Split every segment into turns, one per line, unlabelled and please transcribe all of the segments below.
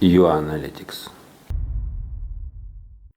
U-Analytics.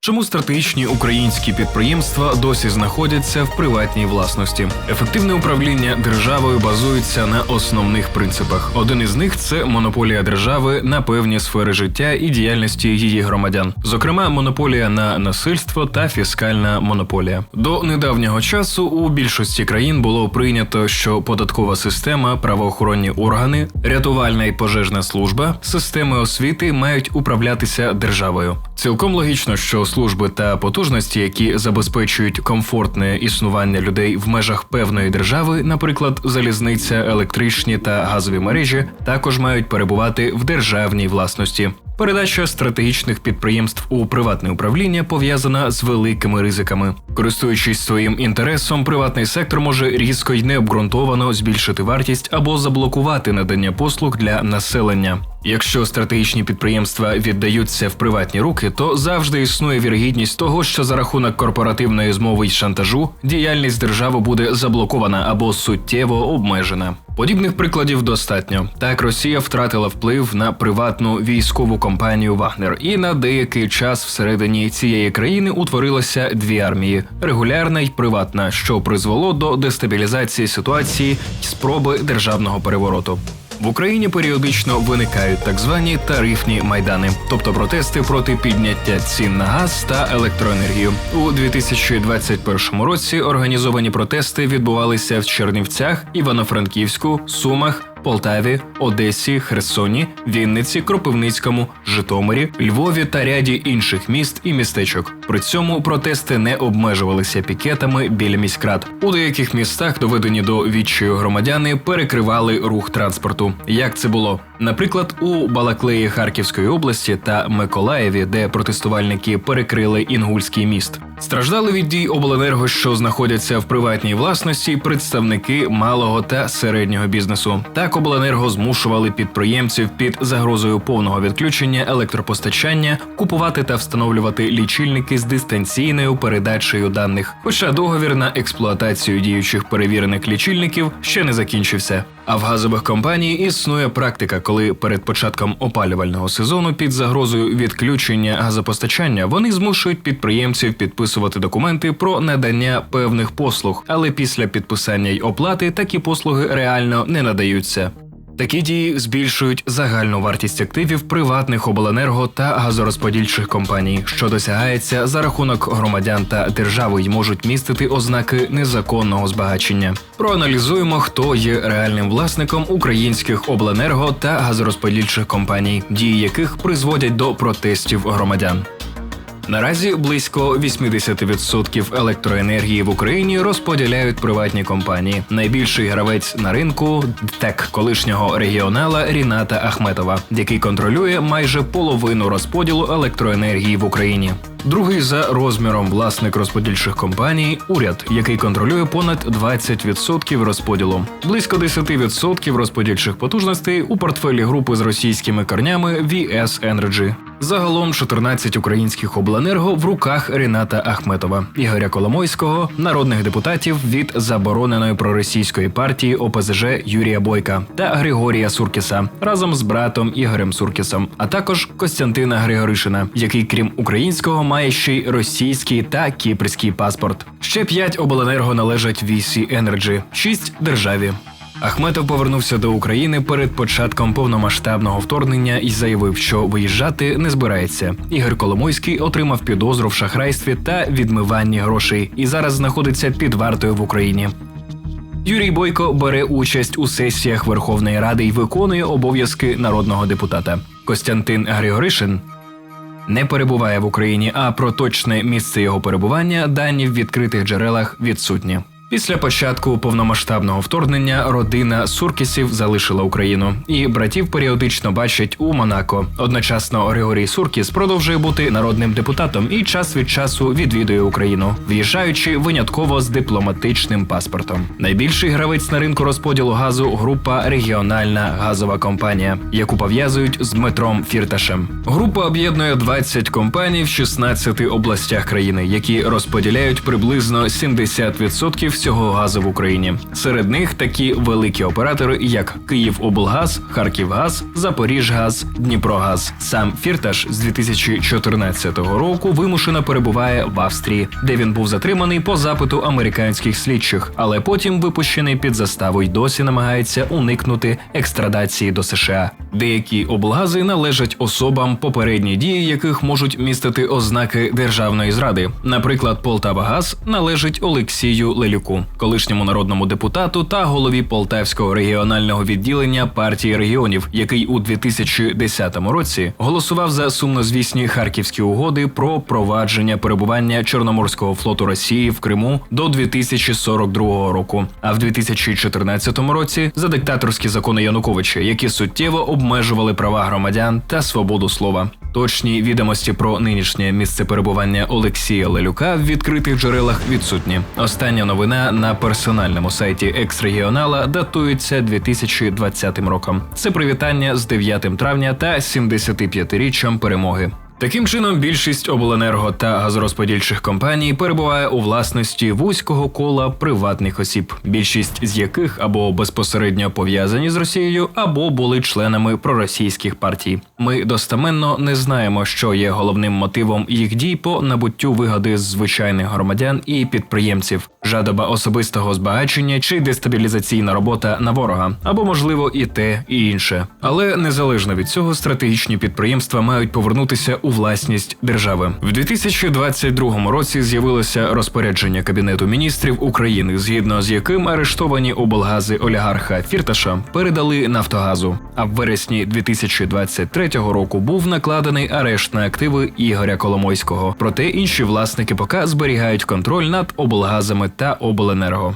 Чому стратегічні українські підприємства досі знаходяться в приватній власності? Ефективне управління державою базується на основних принципах. Один із них це монополія держави на певні сфери життя і діяльності її громадян, зокрема, монополія на насильство та фіскальна монополія. До недавнього часу у більшості країн було прийнято, що податкова система, правоохоронні органи, рятувальна і пожежна служба, системи освіти мають управлятися державою. Цілком логічно, що служби та потужності, які забезпечують комфортне існування людей в межах певної держави, наприклад, залізниця, електричні та газові мережі, також мають перебувати в державній власності. Передача стратегічних підприємств у приватне управління пов'язана з великими ризиками. Користуючись своїм інтересом, приватний сектор може різко й необґрунтовано збільшити вартість або заблокувати надання послуг для населення. Якщо стратегічні підприємства віддаються в приватні руки, то завжди існує вірогідність того, що за рахунок корпоративної змови й шантажу діяльність держави буде заблокована або суттєво обмежена. Подібних прикладів достатньо. Так Росія втратила вплив на приватну військову компанію Вагнер, і на деякий час всередині цієї країни утворилося дві армії регулярна й приватна, що призвело до дестабілізації ситуації й спроби державного перевороту. В Україні періодично виникають так звані тарифні майдани, тобто протести проти підняття цін на газ та електроенергію. У 2021 році організовані протести відбувалися в Чернівцях, Івано-Франківську, Сумах. Полтаві, Одесі, Херсоні, Вінниці, Кропивницькому, Житомирі, Львові та ряді інших міст і містечок. При цьому протести не обмежувалися пікетами біля міськрад. У деяких містах, доведені до відчаю громадяни, перекривали рух транспорту. Як це було? Наприклад, у Балаклеї Харківської області та Миколаєві, де протестувальники перекрили Інгульський міст. Страждали від дій обленерго, що знаходяться в приватній власності, представники малого та середнього бізнесу. Так обленерго змушували підприємців під загрозою повного відключення електропостачання купувати та встановлювати лічильники з дистанційною передачею даних. Хоча договір на експлуатацію діючих перевірених лічильників ще не закінчився. А в газових компаній існує практика, коли перед початком опалювального сезону під загрозою відключення газопостачання вони змушують підприємців підписувати документи про надання певних послуг, але після підписання й оплати такі послуги реально не надаються. Такі дії збільшують загальну вартість активів приватних обленерго та газорозподільчих компаній, що досягається за рахунок громадян та держави й можуть містити ознаки незаконного збагачення. Проаналізуємо, хто є реальним власником українських обленерго та газорозподільчих компаній, дії яких призводять до протестів громадян. Наразі близько 80% електроенергії в Україні розподіляють приватні компанії. Найбільший гравець на ринку ТЕК колишнього регіонала Ріната Ахметова, який контролює майже половину розподілу електроенергії в Україні. Другий за розміром власник розподільчих компаній уряд, який контролює понад 20% розподілу. Близько 10% розподільчих потужностей у портфелі групи з російськими корнями VS Energy. Загалом 14 українських обленерго в руках Ріната Ахметова, Ігоря Коломойського, народних депутатів від забороненої проросійської партії ОПЗЖ Юрія Бойка та Григорія Суркіса разом з братом Ігорем Суркісом, а також Костянтина Григоришина, який, крім українського, має ще й російський та кіпрський паспорт. Ще п'ять обленерго належать VC Energy, шість державі. Ахметов повернувся до України перед початком повномасштабного вторгнення і заявив, що виїжджати не збирається. Ігор Коломойський отримав підозру в шахрайстві та відмиванні грошей і зараз знаходиться під вартою в Україні. Юрій Бойко бере участь у сесіях Верховної Ради і виконує обов'язки народного депутата. Костянтин Григоришин не перебуває в Україні, а про точне місце його перебування дані в відкритих джерелах відсутні. Після початку повномасштабного вторгнення родина Суркісів залишила Україну, і братів періодично бачать у Монако. Одночасно Григорій Суркіс продовжує бути народним депутатом і час від часу відвідує Україну, в'їжджаючи винятково з дипломатичним паспортом. Найбільший гравець на ринку розподілу газу група регіональна газова компанія, яку пов'язують з Дмитром Фірташем. Група об'єднує 20 компаній в 16 областях країни, які розподіляють приблизно 70% всього газу в Україні. Серед них такі великі оператори, як Київоблгаз, Харківгаз, Запоріжгаз, Дніпрогаз. Сам Фірташ з 2014 року вимушено перебуває в Австрії, де він був затриманий по запиту американських слідчих, але потім випущений під заставу й досі намагається уникнути екстрадації до США. Деякі облгази належать особам, попередні дії яких можуть містити ознаки державної зради. Наприклад, Полтавагаз належить Олексію Лелюку, колишньому народному депутату та голові Полтавського регіонального відділення партії регіонів, який у 2010 році голосував за сумнозвісні харківські угоди про провадження перебування Чорноморського флоту Росії в Криму до 2042 року. А в 2014 році за диктаторські закони Януковича, які суттєво обмежували права громадян та свободу слова. Точні відомості про нинішнє місце перебування Олексія Лелюка в відкритих джерелах відсутні. Остання новина на персональному сайті екс-регіонала датується 2020 роком. Це привітання з 9 травня та 75-річчям перемоги. Таким чином, більшість обленерго та газорозподільчих компаній перебуває у власності вузького кола приватних осіб, більшість з яких або безпосередньо пов'язані з Росією, або були членами проросійських партій. Ми достеменно не знаємо, що є головним мотивом їх дій по набуттю вигоди з звичайних громадян і підприємців, жадоба особистого збагачення чи дестабілізаційна робота на ворога, або можливо і те, і інше. Але незалежно від цього, стратегічні підприємства мають повернутися у власність держави. В 2022 році з'явилося розпорядження Кабінету міністрів України, згідно з яким арештовані облгази олігарха Фірташа передали Нафтогазу. А в вересні 2023 року був накладений арешт на активи Ігоря Коломойського. Проте інші власники ПК зберігають контроль над облгазами та обленерго.